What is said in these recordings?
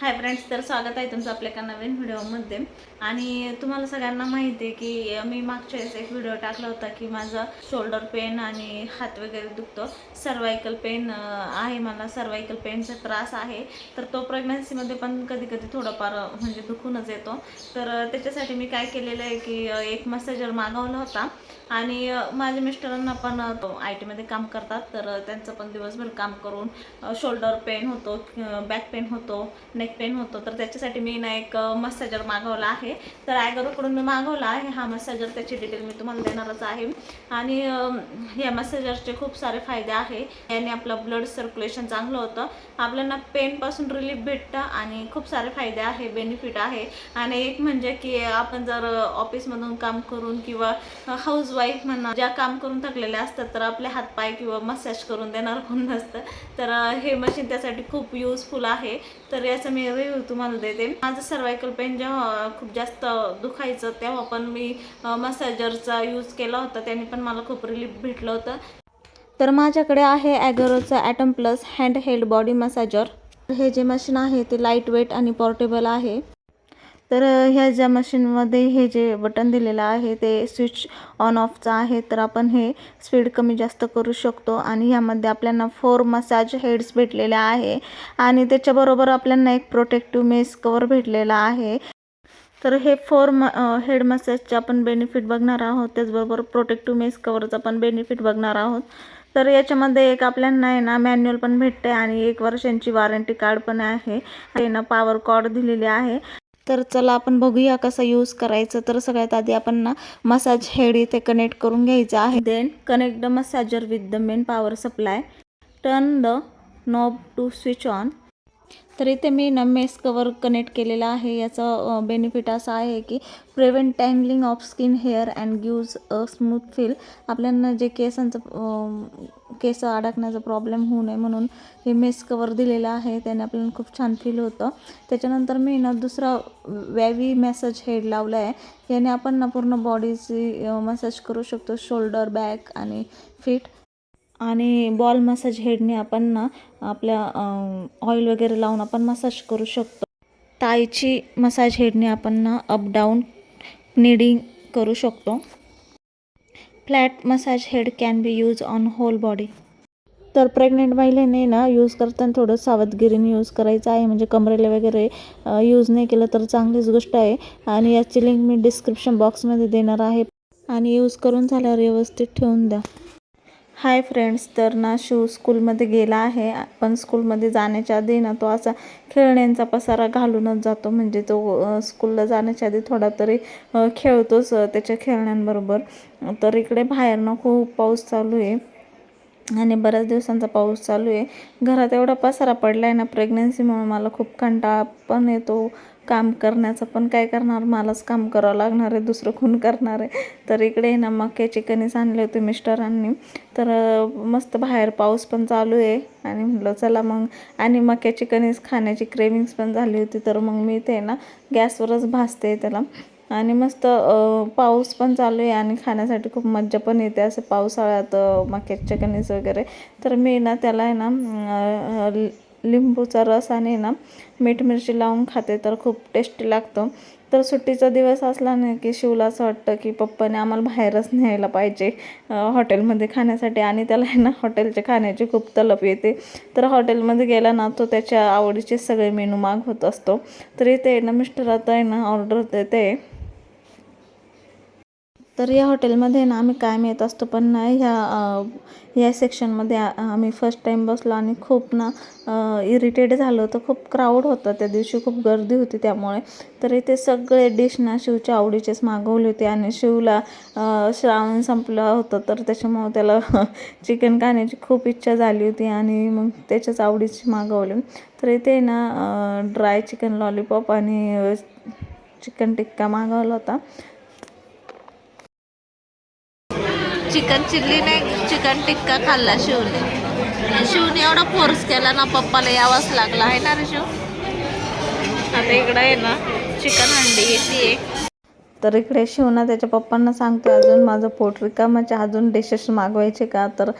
Hi friends तर स्वागत आहे तुमचं आपल्या एका नवीन व्हिडिओमध्ये. आणि तुम्हाला सगळ्यांना माहिती आहे की मी मागच्या वेळेस एक व्हिडिओ टाकला होता की माझं शोल्डर पेन आणि हात वगैरे दुखतो. सर्वायकल पेन आहे मला. सर्वायकल पेनचा त्रास आहे. तर तो प्रेग्नन्सीमध्ये पण कधी कधी थोडंफार म्हणजे दुखूनच येतो. तर त्याच्यासाठी मी काय केलेलं आहे की एक मसाजर मागवला होता. आणि माझ्या मिस्टरांना पण आय टीमध्ये काम करतात. तर त्यांचं पण दिवसभर काम करून शोल्डर पेन होतो बॅक पेन होतो नेक पेन होतो. तर त्याच्यासाठी मी ना एक मसाजर मागवला आहे. तर ॲगरोकडून मी मागवला आहे. हा मसाजर त्याची डिटेल मी तुम्हाला देणारच आहे. आणि या मसाजरचे खूप सारे फायदे आहे. याने आपलं ब्लड सर्क्युलेशन चांगलं होतं. आपल्याला पेनपासून रिलीफ भेटतं आणि खूप सारे फायदे आहे बेनिफिट आहे. आणि एक म्हणजे की आपण जर ऑफिसमधून काम करून किंवा हाऊस वाईफ म्हणा ज्या काम करून थकलेल्या असतात तर आपले हातपाय किंवा मसाज करून देणार कोण नसतं. तर हे मशीन त्यासाठी खूप युजफुल आहे. तर याचा मी रिव्ह्यू तुम्हाला देते. माझं सर्वायकल पेन जेव्हा खूप जास्त दुखायचं तेव्हा पण मी मसाजरचा यूज केला होता. त्याने पण मला खूप रिलीफ भेटलं होतं. तर माझ्याकडे आहे ॲगरोचं Atom plus hand held body massager हे जे मशीन आहे ते लाइट वेट आणि पोर्टेबल आहे. तर ह्या ज्या मशीनमध्ये हे जे बटन दिलेलं आहे ते स्विच ऑन ऑफचं आहे तर आपण हे स्पीड कमी जास्त करू शकतो आणि ह्यामध्ये आपल्याला फोर मसाज हेड्स भेटलेले आहे आणि त्याच्याबरोबर आपल्याला एक प्रोटेक्टिव्ह मेस कवर भेटलेला आहे. तर हे फोर म हेड मसाजचे आपण बेनिफिट बघणार आहोत. त्याचबरोबर प्रोटेक्टिव्ह मेस कवरचं पण बेनिफिट बघणार आहोत. तर याच्यामध्ये एक आपल्याला आहे ना मॅन्युअल पण भेटते आणि एक वर्षांची वॉरंटी कार्ड पण आहे. आहे ना पॉवर कॉर्ड दिलेली आहे. तर चला आपण बघूया कसं यूज करायचं. तर सगळ्यात आधी आपण ना मसाज हेड इथे कनेक्ट करून घ्यायचं आहे. Then connect the massager with the main power supply turn the knob to switch on तर इथे मी ना मेस कवर कनेक्ट केलेला आहे. याचा बेनिफिट असा आहे की prevent tangling of skin hair and gives a smooth feel आपल्याला जे केसांचं केस अडकण्याचा प्रॉब्लेम होऊ नये म्हणून हे मेस कवर दिलेलं आहे. त्याने आपल्याला खूप छान फील होतं. त्याच्यानंतर मी ना दुसरा वॅवी मॅसेज हेड लावला आहे याने आपण ना पूर्ण बॉडीची मसाज करू शकतो. शोल्डर बॅक आणि फीट आणि बॉल मसाज हेडने आपण ना आपल्या ऑइल वगैरे लावून आपण मसाज करू शकतो. ताईची मसाज हेडने आपण ना अप डाऊन निडिंग करू शकतो. Flat massage head can be use on whole body तर प्रेग्नेंट महिलेने ना यूज करताना थोडं सावधगिरीने यूज करायचं आहे. म्हणजे कमरेला वगैरे यूज नाही केलं तर चांगलीच गोष्ट आहे. आणि याची लिंक मी डिस्क्रिप्शन बॉक्समध्ये देणार आहे. आणि यूज करून झाल्यावर व्यवस्थित ठेवून द्या. हाय फ्रेंड्स तर ना शिव स्कूलमध्ये गेला आहे. पण स्कूलमध्ये जाण्याच्या आधी ना तो असा खेळण्यांचा पसारा घालूनच जातो. म्हणजे तो स्कूलला जाण्याच्या आधी थोडा तरी खेळतोच त्याच्या खेळण्यांबरोबर. तर इकडे बाहेर ना खूप पाऊस चालू आहे. आणि बऱ्याच दिवसांचा पाऊस चालू आहे. घरात एवढा पसारा पडला आहे ना प्रेग्नन्सीमुळे मला खूप कंटाळा पण येतो. काम करण्याचं पण काय करणार? मलाच काम करावं लागणार आहे दुसरं खून करणार आहे? तर इकडे ना मक्याची कणीस आणले होते मिस्टरांनी. तर मस्त बाहेर पाऊस पण चालू आहे. आणि म्हटलं चला मग. आणि मक्याची कणीस खाण्याची क्रेविंग्स पण झाली होती. तर मग मी ते ना गॅसवरच भासते त्याला. आणि मस्त पाऊस पण चालू आहे आणि खाण्यासाठी खूप मज्जा पण येते असं पावसाळ्यात मक्याच्या मक्याचे कणीस वगैरे. तर मी ना त्याला आहे ना लिंबूचा रस आणि ना मीठ मिरची लावून खाते तर खूप टेस्टी लागतो. तर सुट्टीचा दिवस असला ना की शिवला असं वाटतं की पप्पाने आम्हाला बाहेरच न्यायला पाहिजे हॉटेलमध्ये खाण्यासाठी आणि त्याला आहे ना हॉटेलच्या खाण्याची खूप तलप येते. तर हॉटेलमध्ये गेला ना तो त्याच्या आवडीचे सगळे मेनू मागवत असतो. तर इथे आहे ना मिस्टर आता आहे ना ऑर्डर देते. तर या हॉटेलमध्ये ना आम्ही कायम येत असतो पण ना ह्या या ह्या सेक्शनमध्ये आम्ही फर्स्ट टाईम बसलो आणि खूप ना इरिटेट झालं. होतं खूप क्राऊड होतं. त्या दिवशी खूप गर्दी होती त्यामुळे. तर इथे सगळे डिश ना शिवच्या आवडीचेच मागवले होते आणि शिवला श्रावण संपलं होतं तर त्याच्यामुळं त्याला चिकन खाण्याची खूप इच्छा झाली होती आणि मग त्याच्याच आवडीची मागवले. तर इथे ना ड्राय चिकन लॉलीपॉप आणि चिकन टिक्का मागवला होता. चिकन चिल्ली नाही चिकन टिक्का खाल्ला शिवने. शिवने एवढा फोर्स केला ना पप्पाला यावाच लागला. आहे ना रे शिव आता इकडं आहे ना चिकन हंडी येते. तर इकडे शिवना त्याच्या पप्पांना सांगतो अजून माझं पोट रिकामाच्या अजून डिशेस मागवायचे का? तर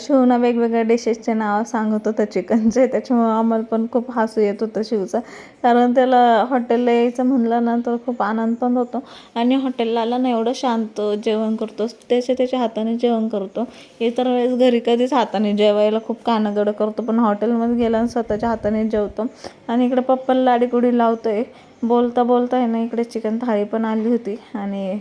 शिवना वेगवेगळ्या डिशेसचे नावं सांगत होतं चिकनचे. त्याच्यामुळं आम्हाला पण खूप हसू येत होतं शिवचा. कारण त्याला हॉटेलला यायचं म्हणलं ना तर खूप आनंद पण होतो. आणि हॉटेलला आला ना एवढं शांत जेवण करतो. त्याच्या त्याच्या हाताने जेवण करतो. इतर वेळेस घरी कधीच हाताने जेवायला खूप कानगडं करतो. पण हॉटेलमध्ये गेला स्वतःच्या हाताने जेवतो. आणि इकडे पप्पाला लाडीगुडी लावतोय. बोलता बोलता आहे ना इकडे चिकन थाळी पण आली होती आणि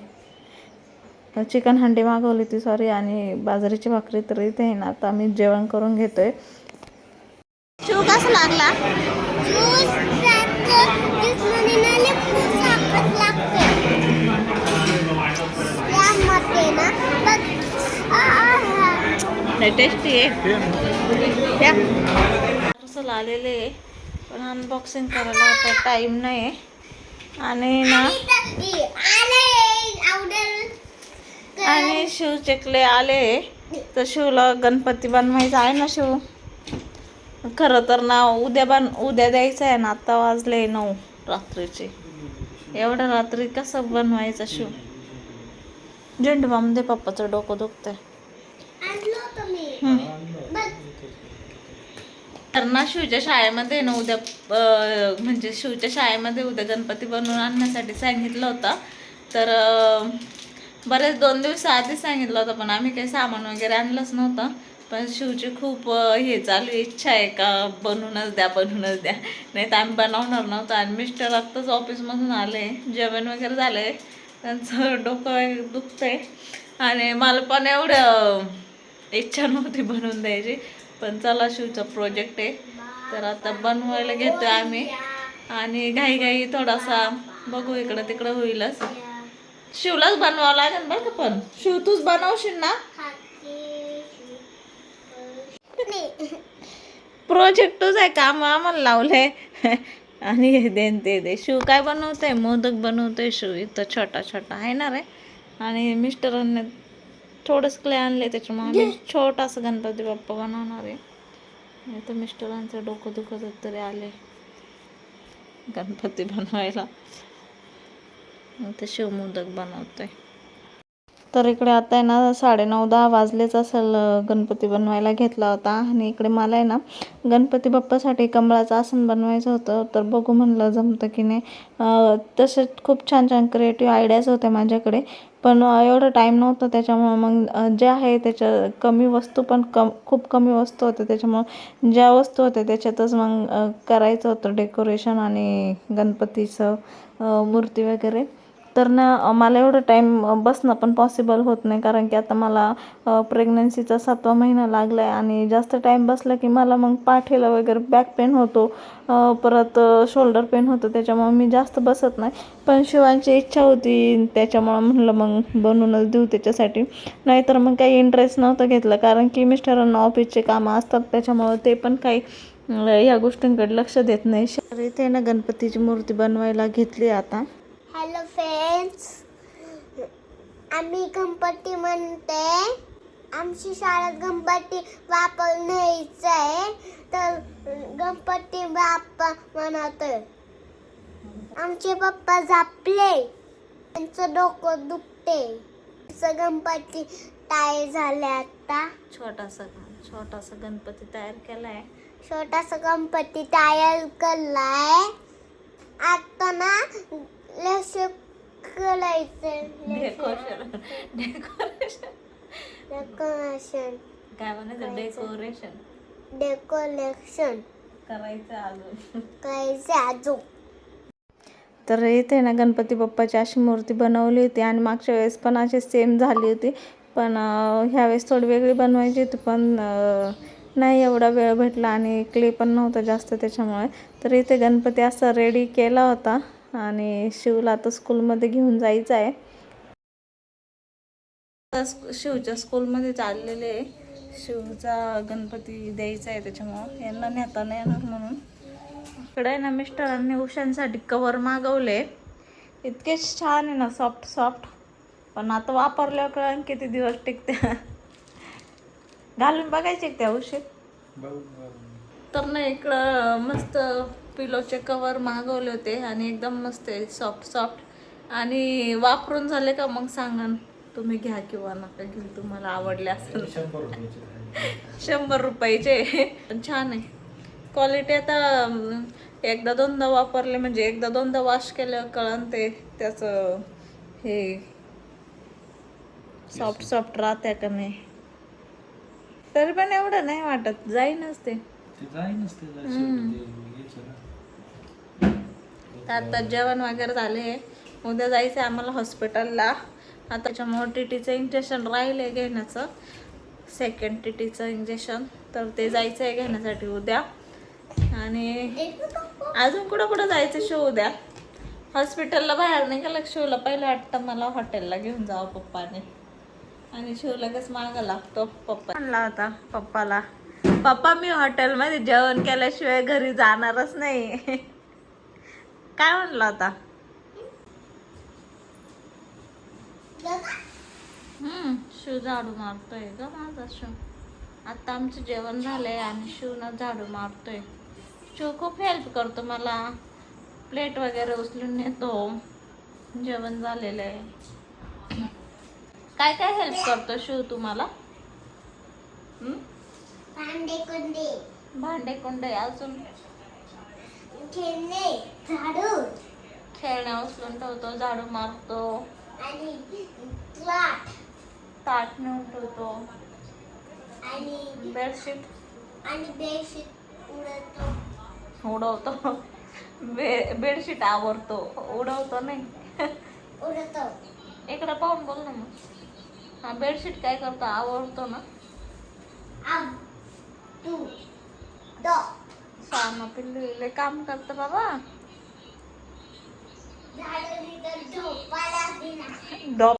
चिकन हंडी मागवली होती सॉरी आणि बाजरीची भाकरी तर इथे आहे ना आता आम्ही जेवण करून घेतोय. शिव कसा लागला. टेस्टी आहे आलेले आहे. पण अनबॉक्सिंग करायला आता टाईम नाही आहे आणि ना आणि शिव चकले आले. तर शिवला गणपती बनवायचा आहे ना शिव? खरं तर ना उद्या बन उद्या द्यायचं आहे ना आत्ता वाजले नऊ रात्रीचे. एवढ्या रात्री कसं बनवायचं शिव? झेंडू बाम दे पप्पाचं डोकं दुखतंय आणलो तुम्ही हम्म. बघ तर ना शिवच्या शाळेमध्ये ना उद्या म्हणजे शिवच्या शाळेमध्ये उद्या गणपती बनवून आणण्यासाठी सांगितलं होतं. तर बरेच दोन दिवसाआधी सांगितलं होतं पण आम्ही काही सामान वगैरे आणलंच नव्हतं. पण शिवची खूप हे चालू आहे, इच्छा आहे का बनवूनच द्या बनवूनच द्या. नाही तर आम्ही बनवणार नव्हतं आणि मिस्टर आत्ताच ऑफिसमधून आले. जेवण वगैरे झालं आहे त्यांचं डोकं दुखतं आहे आणि मला पण एवढं इच्छा नव्हती बनवून द्यायची. पण चला शिवचा प्रोजेक्ट आहे. तर आता बनवायला घेतो आम्ही. आणि घाई घाई थोडासा बघू इकडं तिकडं होईलच. शिवलाच बनवावं लागेल बरं का पण. शिव तूच बनवशील ना? प्रोजेक्टच आहे काम आम्हाला लावलंय. आणि हे देन ते दे. शिव काय बनवतंय? मोदक बनवतोय शिव. इथं छोटा छोटा आहे ना रे. आणि मिस्टरांनी थोडंच क्ले आणले त्याच्यामुळे. आम्ही छोटासा गणपती बाप्पा बनवणार आहे. नाही तर मिस्टरांचं डोकं दुखत होतं तरी आले. गणपती बनवायला. ते शिव मोदक बनवतोय. तर इकडे आता आहे ना साडेनऊ दहा वाजलेच असेल गणपती बनवायला घेतला होता. आणि इकडे मला आहे ना गणपती बाप्पासाठी कमळाचं आसन बनवायचं होतं. तर बघू म्हणलं जमतं की नाही. अं, तसे खूप छान छान क्रिएटिव्ह आयडियाज होत्या माझ्याकडे. पण एवढं टाईम नव्हतं त्याच्यामुळं मग जे आहे त्याच्या कमी वस्तू पण कम खूप कमी वस्तू होत्या. त्याच्यामुळं ज्या वस्तू होत्या त्याच्यातच मग करायचं होतं डेकोरेशन आणि गणपतीचं मूर्ती वगैरे. तर ना मला एवढं टाईम बसणं पण पॉसिबल होत नाही. कारण की आता मला प्रेग्नन्सीचा सातवा महिना लागला आहे आणि जास्त टाईम बसला की मला मग पाठीला वगैरे बॅक पेन होतो. परत शोल्डर पेन होतं. त्याच्यामुळं मी जास्त बसत नाही. पण शिवांची इच्छा होती. त्याच्यामुळं म्हणलं मग बनवूनच देऊ त्याच्यासाठी. नाहीतर मग काही इंटरेस्ट नव्हतं घेतलं. कारण की मिस्टरांना ऑफिसचे कामं असतात. त्याच्यामुळं ते पण काही या गोष्टींकडे लक्ष देत नाही. तर इथे ना गणपतीची मूर्ती बनवायला घेतली आता. हॅलो फ्रेंड्स आम्ही गणपती म्हणते. आमची शाळेत गणपती बाप्पा न्यायचं आहे तर गणपती बाप्पा म्हणतोय. आमचे पप्पा झापले त्यांचं डोकं दुखते. गणपती टाय झाले आता. छोटासा छोटासा गणपती तयार केलाय. छोटासा गणपती तयार केलाय. आता ना डेकोरेशन डेकोरेशन डेकोरेशन काय म्हणायचं? डेकोरेशन डेकोरेशन करायचं अजून. करायचं अजून. तर इथे ना गणपती बाप्पाची अशी मूर्ती बनवली होती आणि मागच्या वेळेस पण अशी सेम झाली होती. पण ह्यावेळेस थोडी वेगळी बनवायची होती पण नाही एवढा वेळ भेटला आणि क्ले पण नव्हता जास्त त्याच्यामुळे. तर इथे गणपती असा रेडी केला होता. आणि शिवला आता स्कूलमध्ये घेऊन जायचं आहे. आता स्क- शिवच्या स्कूलमध्ये चाललेले आहे. शिवचा गणपती द्यायचा आहे त्याच्यामुळं. यांना नेता नाही येणार म्हणून. इकडे ना मिस्टरांनी उशांसाठी कवर मागवले. इतकेच छान आहे ना सॉफ्ट सॉफ्ट पण आता वापरल्यावर कळण किती दिवस टिकते. घालून बघायचे त्या उशीत? तर ना इकडं मस्त पिलोचे कवर मागवले होते आणि एकदम मस्त आहे सॉफ्ट सॉफ्ट आणि वापरून झाले का मग सांगा. तुम्ही घ्या किंवा नका घेऊ तुम्हाला आवडले असेल. शंभर रुपयाचे. छान आहे. क्वालिटी आता एकदा दोनदा वापरले म्हणजे एकदा दोनदा वॉश केलं कळण ते. त्याचं हे सॉफ्ट सॉफ्ट राहते का नाही. तरी पण एवढं नाही वाटत. जाईनच ते. जाईनच ते जायचं. ते घ्यायचं ना. तर आता जेवण वगैरे झाले. उद्या जायचं आम्हाला हॉस्पिटलला आता त्याच्यामुळं टी टीचं इंजेक्शन राहिले घेण्याचं. सेकंड टी टीचं इंजेक्शन तर ते जायचं आहे घेण्यासाठी उद्या. आणि अजून कुठं कुठं जायचं शो उद्या? हॉस्पिटलला बाहेर निघालं की शिवला पहिलं वाटतं मला हॉटेलला घेऊन जावं पप्पाने. आणि शिव लगेच मागं लागतो पप्पा. म्हणला होता पप्पाला. पप्पा मी हॉटेलमध्ये जेवण केल्याशिवाय घरी जाणारच नाही. काय म्हणला होता हम्म शिव झाडू मारतोय ग माझा शिव. आता आमचं जेवण झालंय आणि शिवनं झाडू मारतोय. शिव खूप हेल्प करतो मला. प्लेट वगैरे उचलून नेतो. जेवण झालेलं आहे. काय काय हेल्प करतो शिव तुम्हाला? हम्म? भांडे कोंडे. भांडे कुंडे अजून? खेळणे झाडू. खेळण्या उचलून ठेवतो झाडू मारतो. आणि क्लाट. ताट नेऊन ठेवतो. आणि बेडशीट. आणि बेडशीट उडवतो. उडवतो. बे बेडशीट आवरतो. उडवतो नाही. उडवतो. इकडं पाहून बोल ना मग. हा बेडशीट काय करतो? आवडतो ना. अब तू दो. सामा पिल्लू काम करतं बाबा. झोपायला